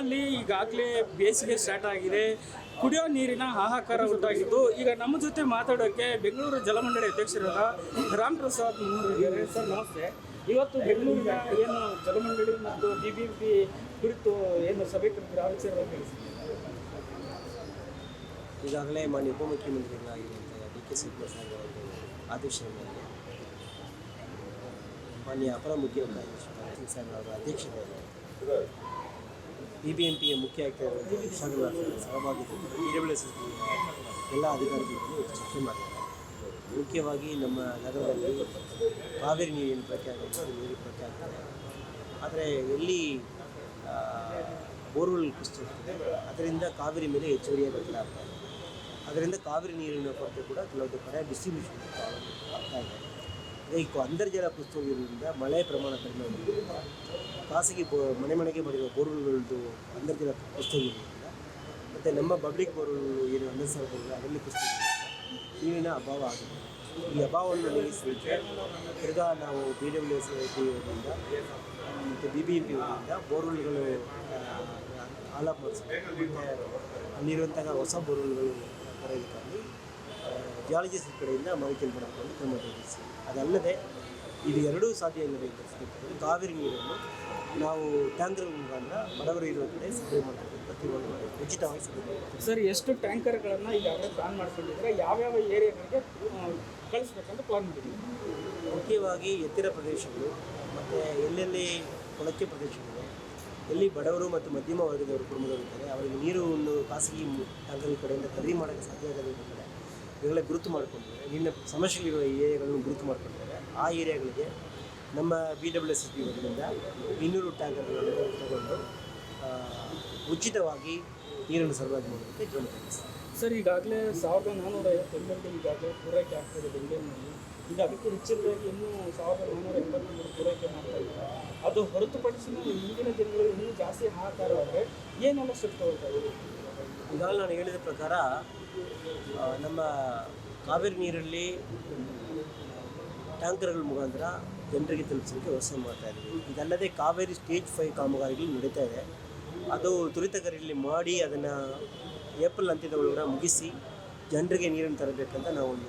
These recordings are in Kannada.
ಬೆಂಗಳೂರಿನಲ್ಲಿ ಈಗಾಗಲೇ ಬೇಸಿಗೆ ಸ್ಟಾರ್ಟ್ ಆಗಿದೆ. ಕುಡಿಯೋ ನೀರಿನ ಹಾಹಾಕಾರ ಉಂಟಾಗಿದ್ದು, ಈಗ ನಮ್ಮ ಜೊತೆ ಮಾತಾಡೋಕ್ಕೆ ಬೆಂಗಳೂರು ಜಲಮಂಡಳಿ ಅಧ್ಯಕ್ಷರಾದ ರಾಮ್ ಪ್ರಸಾದ್ ಇದ್ದಾರೆ. ಸರ್, ನಮಸ್ತೆ. ಇವತ್ತು ಬೆಂಗಳೂರಿನ ಏನು ಜಲಮಂಡಳಿ ಮತ್ತು ಬಿ ಬಿ ಪಿ ಕುರಿತು ಏನು ಸಭೆ ಕರೆದಿದ್ದಾರೆ ಆ ವಿಚಾರವಾಗಿ ತಿಳಿಸಿ. ಈಗಾಗಲೇ ಮಾನ್ಯ ಉಪಮುಖ್ಯಮಂತ್ರಿಗಳಾಗಿರುವಂಥ ಡಿ ಕೆ ಶಿವಕುಮಾರ್ ಅವರು ಆದೇಶ ಮೇಲೆ ಮಾನ್ಯ ಅಪರ ಮುಖ್ಯ ಕಾರ್ಯದರ್ಶಿ ಬಿ ಬಿ ಎಂ ಪಿಯ ಮುಖ್ಯ ಆಯುಕ್ತರಾದಂಥ ವಿಶಾಖ ಸಹಭಾಗಿತ್ವ ಎಲ್ಲ ಅಧಿಕಾರಿಗಳು ಚರ್ಚೆ ಮಾಡಿದ್ದಾರೆ. ಮುಖ್ಯವಾಗಿ ನಮ್ಮ ನಗರದಲ್ಲಿ ಕಾವೇರಿ ನೀರಿನ ಬಳಕೆ ಆಗುತ್ತೆ ಅದು ನೀರಿನ ಬಳಕೆ ಆದರೆ ಎಲ್ಲಿ ಬೋರ್ವೆಲ್ ಕುಸಿತಿರ್ತದೆ ಅದರಿಂದ ಕಾವೇರಿ ಮೇಲೆ ಹೆಚ್ಚುವರಿಯಾಗಿ ಇದೆ. ಅದರಿಂದ ಕಾವೇರಿ ನೀರಿನ ಕೊರತೆ ಕೂಡ ಕೆಲವೊಂದು ಕಡೆ ಡಿಸ್ಟ್ರಿಬ್ಯೂಷನ್ ಆಗ್ತಾ ಇದೆ. ಅದೇ ಈ ಕ- ಅಂತರ್ಜಲ ಕುಸಿತೋಗಿರೋದ್ರಿಂದ ಮಳೆ ಪ್ರಮಾಣ ಕಡಿಮೆ ಆಗಿರೋದ್ರಿಂದ ಖಾಸಗಿ ಬೋ ಮನೆ ಮನೆಗೆ ಮಾಡಿರುವ ಬೋರ್ವೆಲ್ಗಳದ್ದು ಅಂತರ್ಜಲ ಕುಸಿತೋಗಿರೋದ್ರಿಂದ ಮತ್ತು ನಮ್ಮ ಪಬ್ಲಿಕ್ ಬೋರ್ವೆಲ್ ಏನು ಹನ್ನೊಂದು ಅದರಲ್ಲಿ ಕುಸಿತೋಗಿರೋದ್ರಿಂದ ನೀರಿನ ಅಭಾವ ಆಗಿದೆ ಈ ಅಭಾವವನ್ನು ನೀಗಿಸಲಿಕ್ಕೆ ತಿರ್ಗಾ ನಾವು ಬಿ ಡಬ್ಲ್ಯೂ ಎಸ್ ವತಿಯಿಂದ ಮತ್ತು ಬಿ ಬಿ ಪಿ ವತಿಯಿಂದ ಬೋರ್ವೆಲ್ಗಳು ಆಲಾಪ್ ಮತ್ತು ಅಲ್ಲಿರುವಂತಹ ಹೊಸ ಬೋರ್ವೆಲ್ಗಳು ಬರೋದಕ್ಕಾಗಿ ಜಿಯಾಲಜಿಸ್ಟ್ ಕಡೆಯಿಂದ ಮಾಹಿತಿಯನ್ನು ಪಡೆದುಕೊಂಡು ಕ್ರಮ ಜರುಗಿಸಿ ಅದಲ್ಲದೆ ಇದು ಎರಡೂ ಸಾಧ್ಯ ಇಲ್ಲದೆ ಕಾವೇರಿ ನೀರನ್ನು ನಾವು ಟ್ಯಾಂಕರ್ ಮುಖಾಂತರ ಬಡವರು ಇರುವ ಕಡೆ ಸಪ್ಲೈ ಮಾಡಬೇಕು ಅಂತ ತೀರ್ಮಾನ ಉಚಿತವಾಗಿ ಮಾಡಬೇಕು ಸರ್ ಎಷ್ಟು ಟ್ಯಾಂಕರ್ಗಳನ್ನು ಈಗಾಗಲೇ ಪ್ಲಾನ್ ಮಾಡ್ಕೊಂಡಿದ್ರೆ ಯಾವ್ಯಾವ ಏರಿಯಾಗಳಿಗೆ ಕಳಿಸ್ಬೇಕಂತ ಪ್ಲಾನ್ ಮಾಡಿದ್ದೀವಿ. ಮುಖ್ಯವಾಗಿ ಎತ್ತಿರ ಪ್ರದೇಶಗಳು ಮತ್ತು ಎಲ್ಲೆಲ್ಲಿ ಕೊಳಕೆ ಪ್ರದೇಶಗಳು ಎಲ್ಲಿ ಬಡವರು ಮತ್ತು ಮಧ್ಯಮ ವರ್ಗದವರು ಕುಟುಂಬದವರು ಇದ್ದಾರೆ ಅವರಿಗೆ ಒಂದು ಖಾಸಗಿ ಟ್ಯಾಂಕರ್ ಕಡೆಯಿಂದ ಖರೀದಿ ಮಾಡೋಕ್ಕೆ ಸಾಧ್ಯ ಆಗದೇ ಇರೋ ಕಡೆ ಇವುಗಳ ಗುರುತು ಮಾಡಿಕೊಂಡಿದ್ದಾರೆ ನಿನ್ನ ಸಮಸ್ಯೆಗಳಿರುವ ಏರಿಯಾಗಳನ್ನು ಗುರುತು ಮಾಡಿಕೊಂಡಿದ್ದಾರೆ ಆ ಏರಿಯಾಗಳಿಗೆ ನಮ್ಮ ಬಿ ಡಬ್ಲ್ಯೂ ಎಸ್ ಪಿ ವತಿಯಿಂದ ಇನ್ನೂರು ಟ್ಯಾಂಕರ್ಗಳನ್ನು ತಗೊಂಡು ಉಚಿತವಾಗಿ ನೀರನ್ನು ಸರಬರಾಜು ಮಾಡೋದಕ್ಕೆ ತೆಗೆದುಕೊಂಡಿದ್ದಾರೆ. ಸರ್, ಈಗಾಗಲೇ ಸಾವಿರದ ನಾನ್ನೂರ ಐವತ್ತೊಂಬತ್ತು ಈಗಾಗಲೇ ಪೂರೈಕೆ ಆಗ್ತದೆ ಬೆಂಗಳೂರಿನಲ್ಲಿ. ಈಗ ಅದಕ್ಕೆ ಹೆಚ್ಚಿನದಾಗಿ ಇನ್ನೂ ಸಾವಿರದ ನಾನ್ನೂರ ಎಂಬತ್ಮೂರು ಪೂರೈಕೆ ಮಾಡ್ತಾ ಇದ್ದಾರೆ? ಅದು ಹೊರತುಪಡಿಸಿ ಮುಂದಿನ ದಿನಗಳು ಇನ್ನೂ ಜಾಸ್ತಿ ಹಾಕಾರಾದರೆ ಏನೆಲ್ಲ ಸೂಕ್ತವಾಗ್ತದೆ ಈಗಾಗಲೇ ನಾನು ಹೇಳಿದ ಪ್ರಕಾರ ನಮ್ಮ ಕಾವೇರಿ ನೀರಲ್ಲಿ ಟ್ಯಾಂಕರ್ಗಳ ಮುಖಾಂತರ ಜನರಿಗೆ ತಲುಪಿಸಲಿಕ್ಕೆ ವ್ಯವಸ್ಥೆ ಮಾಡ್ತಾ ಇದ್ದೀವಿ. ಇದಲ್ಲದೆ ಕಾವೇರಿ ಸ್ಟೇಜ್ ಫೈವ್ ಕಾಮಗಾರಿಗಳು ನಡೀತಾ ಇದೆ. ಅದು ತ್ವರಿತಗರಿಯಲ್ಲಿ ಮಾಡಿ ಅದನ್ನು ಏಪ್ರಿಲ್ ಅಂತ್ಯದ ಒಳಗಡೆ ಮುಗಿಸಿ ಜನರಿಗೆ ನೀರನ್ನು ತರಬೇಕಂತ ನಾವು ಒಂದು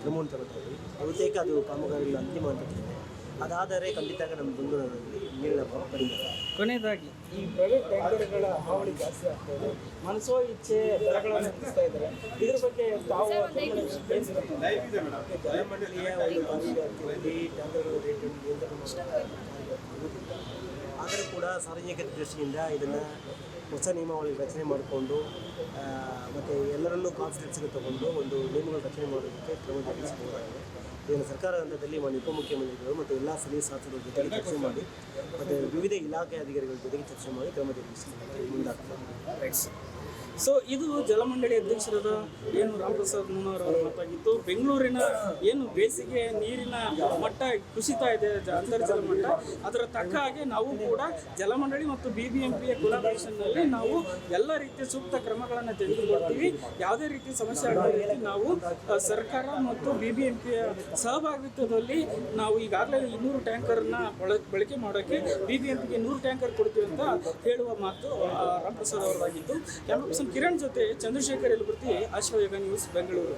ಕ್ರಮವನ್ನು ತಗೊಳ್ತಾ ಇದ್ದೀವಿ. ಬಹುತೇಕ ಅದು ಕಾಮಗಾರಿಗಳು ಅಂತಿಮ ಹಂತದಲ್ಲಿದೆ. ಅದಾದರೆ ಖಂಡಿತ ನಮ್ಮ ಬೆಂಗಳೂರಿನಲ್ಲಿ ನೀರಿನ ಅಭಾವ ಕಡಿಮೆ. ಕೊನೆಯದಾಗಿ ಈ ಪ್ರೈವೇಟ್ ಬ್ಯಾಂಕರ್ಗಳ ಹಾವಳಿ ಜಾಸ್ತಿ ಆಗ್ತಾ ಇದೆ. ಮನಸೋ ಇಚ್ಛೆ ದರಗಳನ್ನು ಹೆಚ್ಚಿಸ್ತಾ ಇದ್ದಾರೆ. ಇದ್ರ ಬಗ್ಗೆ ತಾವು ಆದರೂ ಕೂಡ ಸಾರ್ವಜನಿಕ ದೃಷ್ಟಿಯಿಂದ ಇದನ್ನು ಹೊಸ ನಿಯಮಾವಳಿ ರಚನೆ ಮಾಡಿಕೊಂಡು ಮತ್ತು ಎಲ್ಲರನ್ನೂ ಕಾನ್ಫಿಡೆನ್ಸ್ಗೆ ತಗೊಂಡು ಒಂದು ನಿಯಮಗಳ ರಚನೆ ಮಾಡೋದಕ್ಕೆ ಕ್ರಮ ಜರುಗಿಸಬಹುದಾಗಿದೆ. ಇದನ್ನು ಸರ್ಕಾರ ಹಂತದಲ್ಲಿ ಮಾನ್ಯ ಉಪಮುಖ್ಯಮಂತ್ರಿಗಳು ಮತ್ತು ಎಲ್ಲ ಸಲಹೆ ಶಾಸಕರ ಜೊತೆಗೆ ಚರ್ಚೆ ಮಾಡಿ, ಮತ್ತು ವಿವಿಧ ಇಲಾಖೆ ಅಧಿಕಾರಿಗಳ ಜೊತೆಗೆ ಚರ್ಚೆ ಮಾಡಿ ಕ್ರಮ ಜರುಗಿಸಲಿಕ್ಕೆ ಮುಂದಾಗ್ತದೆ. ಸೊ ಇದು ಜಲಮಂಡಳಿ ಅಧ್ಯಕ್ಷರಾದ ಏನು ರಾಮಪ್ರಸಾದ್ ಮುನ್ನೂರ್ ಅವರ ಮಾತಾಗಿತ್ತು. ಬೆಂಗಳೂರಿನ ಏನು ಬೇಸಿಗೆ ನೀರಿನ ಮಟ್ಟ ಕುಸಿತ ಇದೆ ಅಂತರ್ಜಲ ಮಟ್ಟ, ಅದರ ತಕ್ಕ ಹಾಗೆ ನಾವು ಕೂಡ ಜಲಮಂಡಳಿ ಮತ್ತು ಬಿ ಬಿ ಎಂ ಪಿಯ ನಾವು ಎಲ್ಲ ರೀತಿಯ ಸೂಕ್ತ ಕ್ರಮಗಳನ್ನು ತೆಗೆದುಕೊಳ್ತೀವಿ. ಯಾವುದೇ ರೀತಿ ಸಮಸ್ಯೆ ಆಗದ ರೀತಿ ನಾವು ಸರ್ಕಾರ ಮತ್ತು ಬಿ ಬಿ ಎಂ ಪಿಯ ಸಹಭಾಗಿತ್ವದಲ್ಲಿ ನಾವು ಈಗಾಗಲೇ ಇನ್ನೂರು ಟ್ಯಾಂಕರ್ನ ಬಳಕೆ ಬಳಕೆ ಮಾಡೋಕ್ಕೆ ಬಿ ಬಿ ಎಂ ಪಿಗೆ ನೂರು ಟ್ಯಾಂಕರ್ ಕೊಡ್ತೀವಿ ಅಂತ ಹೇಳುವ ಮಾತು ರಾಮ್ ಪ್ರಸಾದ್ ಅವರಾಗಿದ್ದು ಕ್ಯಾಮ್ರಾ ಕಿರಣ್ ಜೊತೆ ಚಂದ್ರಶೇಖರ್ ಯಲಬುರ್ತಿ ಆಶ್ವಯೋಗ ನ್ಯೂಸ್, ಬೆಂಗಳೂರು.